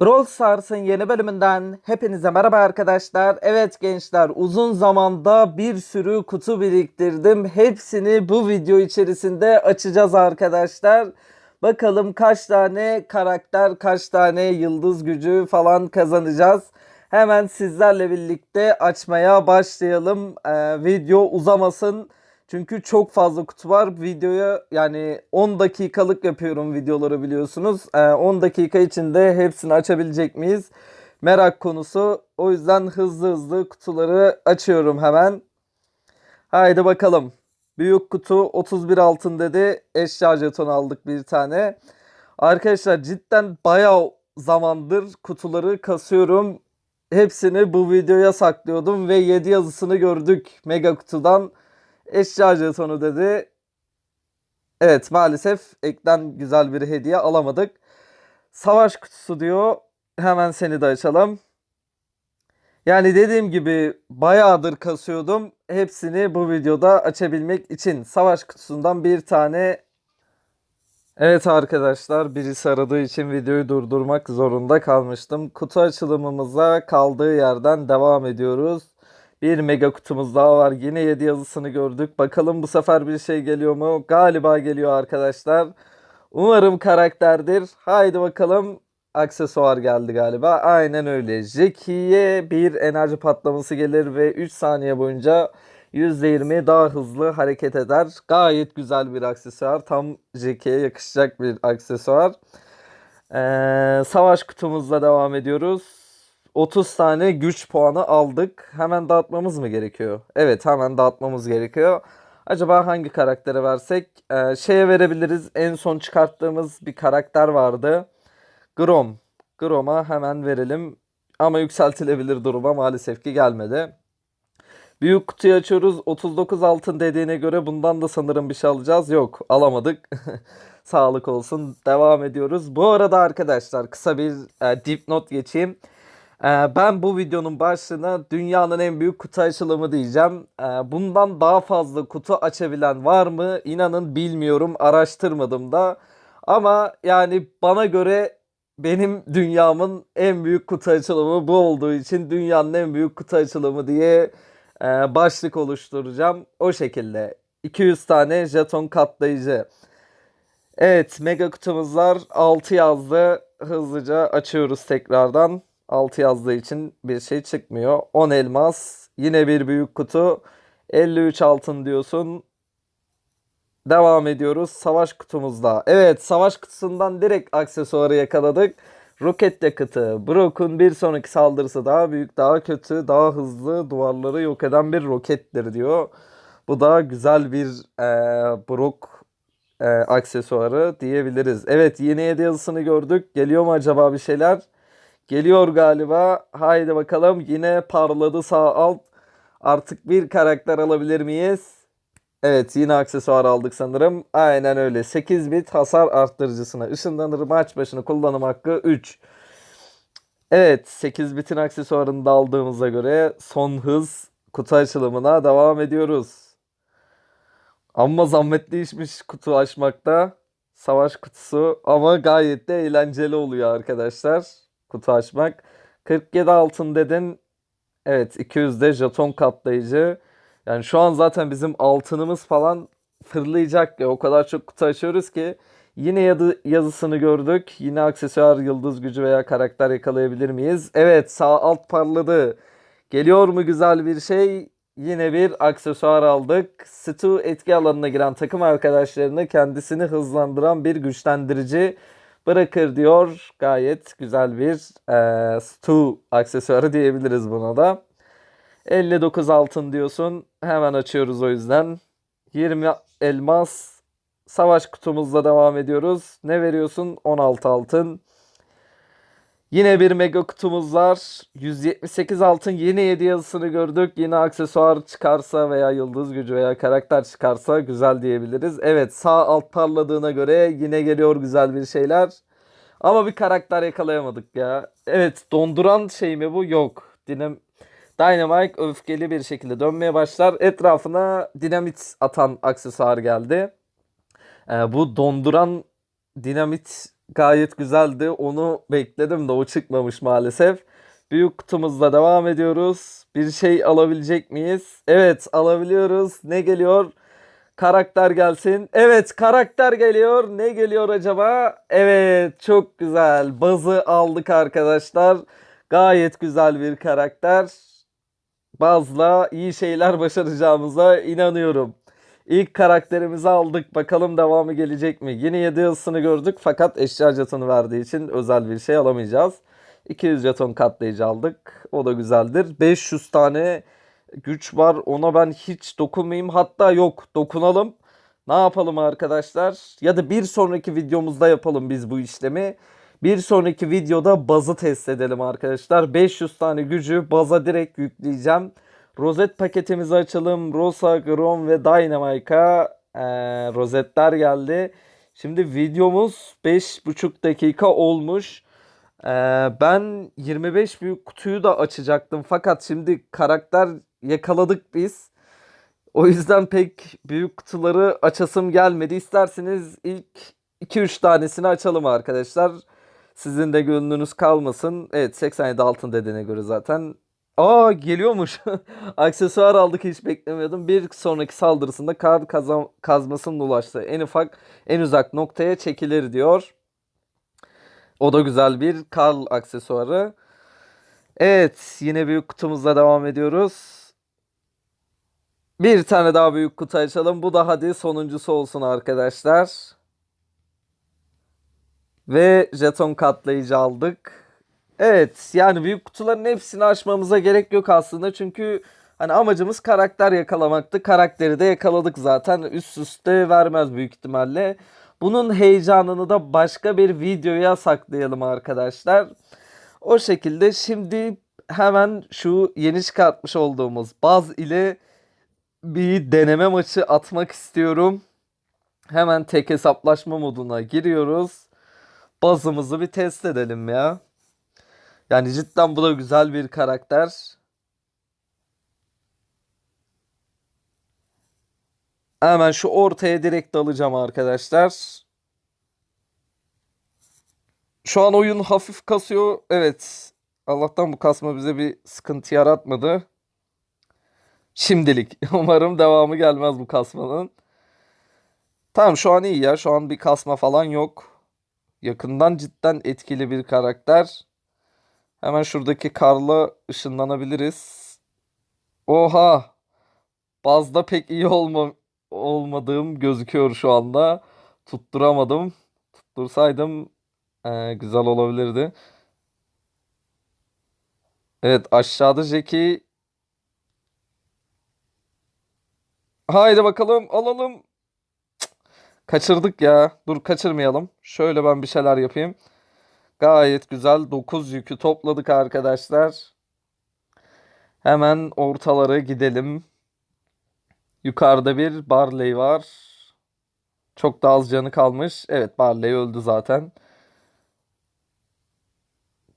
Brawl Stars'ın yeni bölümünden hepinize merhaba arkadaşlar. Evet gençler uzun zamanda bir sürü kutu biriktirdim. Hepsini bu video içerisinde açacağız arkadaşlar. Bakalım kaç tane karakter, kaç tane yıldız gücü falan kazanacağız. Hemen sizlerle birlikte açmaya başlayalım. Ee, video uzamasın. Çünkü çok fazla kutu var. Videoya yani 10 dakikalık yapıyorum videoları biliyorsunuz. Ee, 10 dakika içinde hepsini açabilecek miyiz? Merak konusu. O yüzden hızlı hızlı kutuları açıyorum hemen. Haydi bakalım. Büyük kutu 31 altın dedi. Eşya jetonu aldık bir tane. Arkadaşlar cidden bayağı zamandır kutuları kasıyorum. Hepsini bu videoya saklıyordum ve 7 yazısını gördük mega kutudan. Eşya jetonu dedi. Evet maalesef ekten güzel bir hediye alamadık. Savaş kutusu diyor. Hemen seni de açalım. Yani dediğim gibi bayağıdır kasıyordum. Hepsini bu videoda açabilmek için savaş kutusundan bir tane Evet arkadaşlar birisi aradığı için videoyu durdurmak zorunda kalmıştım. Kutu açılımımıza kaldığı yerden devam ediyoruz. Bir mega kutumuz daha var. Yine 7 yazısını gördük. Bakalım bu sefer bir şey geliyor mu? Galiba geliyor arkadaşlar. Umarım karakterdir. Haydi bakalım. Aksesuar geldi galiba. Aynen öyle. Jackie'ye bir enerji patlaması gelir ve 3 saniye boyunca %20 daha hızlı hareket eder. Gayet güzel bir aksesuar. Tam Jackie'ye yakışacak bir aksesuar. Ee, savaş kutumuzla devam ediyoruz. 30 tane güç puanı aldık. Hemen dağıtmamız mı gerekiyor? Evet hemen dağıtmamız gerekiyor. Acaba hangi karaktere versek? Ee, şeye verebiliriz. En son çıkarttığımız bir karakter vardı. Grom. Grom'a hemen verelim. Ama yükseltilebilir duruma maalesef ki gelmedi. Büyük kutuyu açıyoruz. 39 altın dediğine göre bundan da sanırım bir şey alacağız. Yok alamadık. Sağlık olsun. Devam ediyoruz. Bu arada arkadaşlar kısa bir e, dipnot geçeyim. E, ben bu videonun başlığına dünyanın en büyük kutu açılımı diyeceğim. E, bundan daha fazla kutu açabilen var mı? İnanın bilmiyorum. Araştırmadım da. Ama yani bana göre benim dünyamın en büyük kutu açılımı bu olduğu için dünyanın en büyük kutu açılımı diye e, başlık oluşturacağım. O şekilde 200 tane jeton katlayıcı. Evet mega kutumuz var. 6 yazdı. Hızlıca açıyoruz tekrardan. 6 yazdığı için bir şey çıkmıyor. 10 elmas. Yine bir büyük kutu. 53 altın diyorsun. Devam ediyoruz. Savaş kutumuzda. Evet savaş kutusundan direkt aksesuarı yakaladık. Roket yakıtı. Brock'un bir sonraki saldırısı daha büyük, daha kötü, daha hızlı duvarları yok eden bir rokettir diyor. Bu da güzel bir e, Brock e, aksesuarı diyebiliriz. Evet yeni hediye yazısını gördük. Geliyor mu acaba bir şeyler? Geliyor galiba. Haydi bakalım. Yine parladı sağ alt. Artık bir karakter alabilir miyiz? Evet yine aksesuar aldık sanırım. Aynen öyle. 8 bit hasar arttırıcısına ışınlanır. Maç başına kullanım hakkı 3. Evet 8 bitin aksesuarını da aldığımıza göre son hız kutu açılımına devam ediyoruz. Amma zahmetli işmiş kutu açmakta. Savaş kutusu ama gayet de eğlenceli oluyor arkadaşlar. Kutu açmak. 47 altın dedin. Evet 200 de jeton katlayıcı. Yani şu an zaten bizim altınımız falan fırlayacak ya. O kadar çok kutu açıyoruz ki. Yine yadı, yazısını gördük. Yine aksesuar, yıldız gücü veya karakter yakalayabilir miyiz? Evet sağ alt parladı. Geliyor mu güzel bir şey? Yine bir aksesuar aldık. Stu etki alanına giren takım arkadaşlarını kendisini hızlandıran bir güçlendirici bırakır diyor. Gayet güzel bir e, Stu aksesuarı diyebiliriz buna da. 59 altın diyorsun. Hemen açıyoruz o yüzden. 20 elmas. Savaş kutumuzla devam ediyoruz. Ne veriyorsun? 16 altın. Yine bir mega kutumuz var. 178 altın. Yeni 7 yazısını gördük. Yine aksesuar çıkarsa veya yıldız gücü veya karakter çıkarsa güzel diyebiliriz. Evet sağ alt parladığına göre yine geliyor güzel bir şeyler. Ama bir karakter yakalayamadık ya. Evet donduran şey mi bu? Yok. Dinam Dynamite öfkeli bir şekilde dönmeye başlar. Etrafına dinamit atan aksesuar geldi. Ee, bu donduran dinamit gayet güzeldi. Onu bekledim de o çıkmamış maalesef. Büyük kutumuzla devam ediyoruz. Bir şey alabilecek miyiz? Evet alabiliyoruz. Ne geliyor? Karakter gelsin. Evet karakter geliyor. Ne geliyor acaba? Evet çok güzel. Bazı aldık arkadaşlar. Gayet güzel bir karakter. Bazla iyi şeyler başaracağımıza inanıyorum. İlk karakterimizi aldık. Bakalım devamı gelecek mi? Yine 7 yıldızını gördük fakat eşya jetonu verdiği için özel bir şey alamayacağız. 200 jeton katlayıcı aldık. O da güzeldir. 500 tane güç var. Ona ben hiç dokunmayayım. Hatta yok dokunalım. Ne yapalım arkadaşlar? Ya da bir sonraki videomuzda yapalım biz bu işlemi. Bir sonraki videoda bazı test edelim arkadaşlar. 500 tane gücü baza direkt yükleyeceğim. Rozet paketimizi açalım. Rosa, Grom ve Dynamite'a eee, rozetler geldi. Şimdi videomuz 5,5 dakika olmuş. Eee, ben 25 büyük kutuyu da açacaktım. Fakat şimdi karakter yakaladık biz. O yüzden pek büyük kutuları açasım gelmedi. İsterseniz ilk 2-3 tanesini açalım arkadaşlar. Sizin de gönlünüz kalmasın. Evet 87 altın dediğine göre zaten. Aa geliyormuş. Aksesuar aldık hiç beklemiyordum. Bir sonraki saldırısında kar kazan, kazmasının ulaştığı en ufak en uzak noktaya çekilir diyor. O da güzel bir Karl aksesuarı. Evet yine büyük kutumuzla devam ediyoruz. Bir tane daha büyük kutu açalım. Bu da hadi sonuncusu olsun arkadaşlar. Ve jeton katlayıcı aldık. Evet yani büyük kutuların hepsini açmamıza gerek yok aslında. Çünkü hani amacımız karakter yakalamaktı. Karakteri de yakaladık zaten. Üst üste vermez büyük ihtimalle. Bunun heyecanını da başka bir videoya saklayalım arkadaşlar. O şekilde şimdi hemen şu yeni çıkartmış olduğumuz baz ile bir deneme maçı atmak istiyorum. Hemen tek hesaplaşma moduna giriyoruz. Bazımızı bir test edelim ya. Yani cidden bu da güzel bir karakter. Hemen şu ortaya direkt dalacağım arkadaşlar. Şu an oyun hafif kasıyor. Evet. Allah'tan bu kasma bize bir sıkıntı yaratmadı. Şimdilik. Umarım devamı gelmez bu kasmanın. Tamam şu an iyi ya. Şu an bir kasma falan yok. Yakından cidden etkili bir karakter. Hemen şuradaki karla ışınlanabiliriz. Oha! Bazda pek iyi olma, olmadığım gözüküyor şu anda. Tutturamadım. Tuttursaydım eee, güzel olabilirdi. Evet aşağıda Jackie. Haydi bakalım alalım. Cık, Kaçırdık ya. Dur kaçırmayalım. Şöyle ben bir şeyler yapayım. Gayet güzel. 9 yükü topladık arkadaşlar. Hemen ortalara gidelim. Yukarıda bir Barley var. Çok da az canı kalmış. Evet Barley öldü zaten.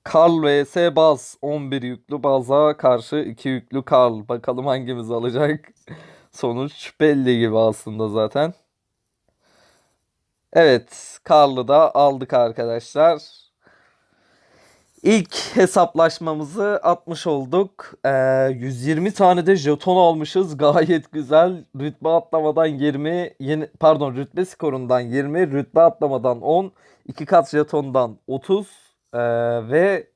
Karl vs Baz. 11 yüklü Baz'a karşı 2 yüklü Karl. Bakalım hangimiz alacak. Sonuç belli gibi aslında zaten. Evet, Karl'ı da aldık arkadaşlar. İlk hesaplaşmamızı atmış olduk. Ee, 120 tane de jeton almışız. Gayet güzel. Rütbe atlamadan 20, yeni, pardon rütbe skorundan 20, rütbe atlamadan 10, 2 kat jetondan 30 ee, ve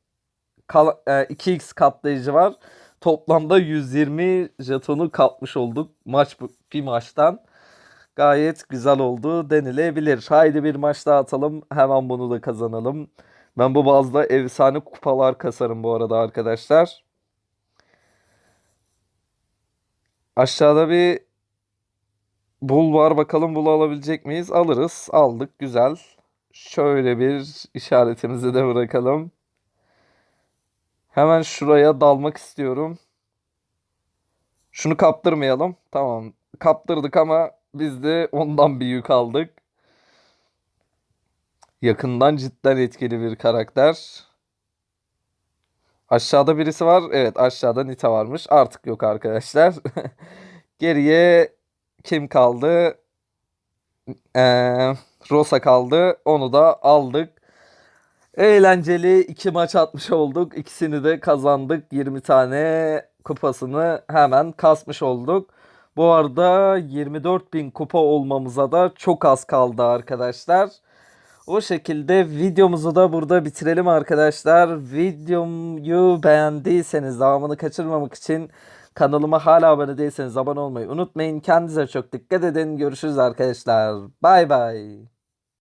kal- e, 2x katlayıcı var. Toplamda 120 jetonu kapmış olduk maç bir maçtan. Gayet güzel oldu denilebilir. Haydi bir maç daha atalım. Hemen bunu da kazanalım. Ben bu bazda efsane kupalar kasarım bu arada arkadaşlar. Aşağıda bir bul var. Bakalım bul alabilecek miyiz? Alırız. Aldık. Güzel. Şöyle bir işaretimizi de bırakalım. Hemen şuraya dalmak istiyorum. Şunu kaptırmayalım. Tamam. Kaptırdık ama biz de ondan bir yük aldık. Yakından cidden etkili bir karakter. Aşağıda birisi var. Evet aşağıda Nita varmış. Artık yok arkadaşlar. Geriye kim kaldı? Ee, Rosa kaldı. Onu da aldık. Eğlenceli iki maç atmış olduk. İkisini de kazandık. 20 tane kupasını hemen kasmış olduk. Bu arada 24.000 kupa olmamıza da çok az kaldı arkadaşlar. O şekilde videomuzu da burada bitirelim arkadaşlar. Videomu beğendiyseniz devamını kaçırmamak için kanalıma hala abone değilseniz abone olmayı unutmayın. Kendinize çok dikkat edin. Görüşürüz arkadaşlar. Bay bay.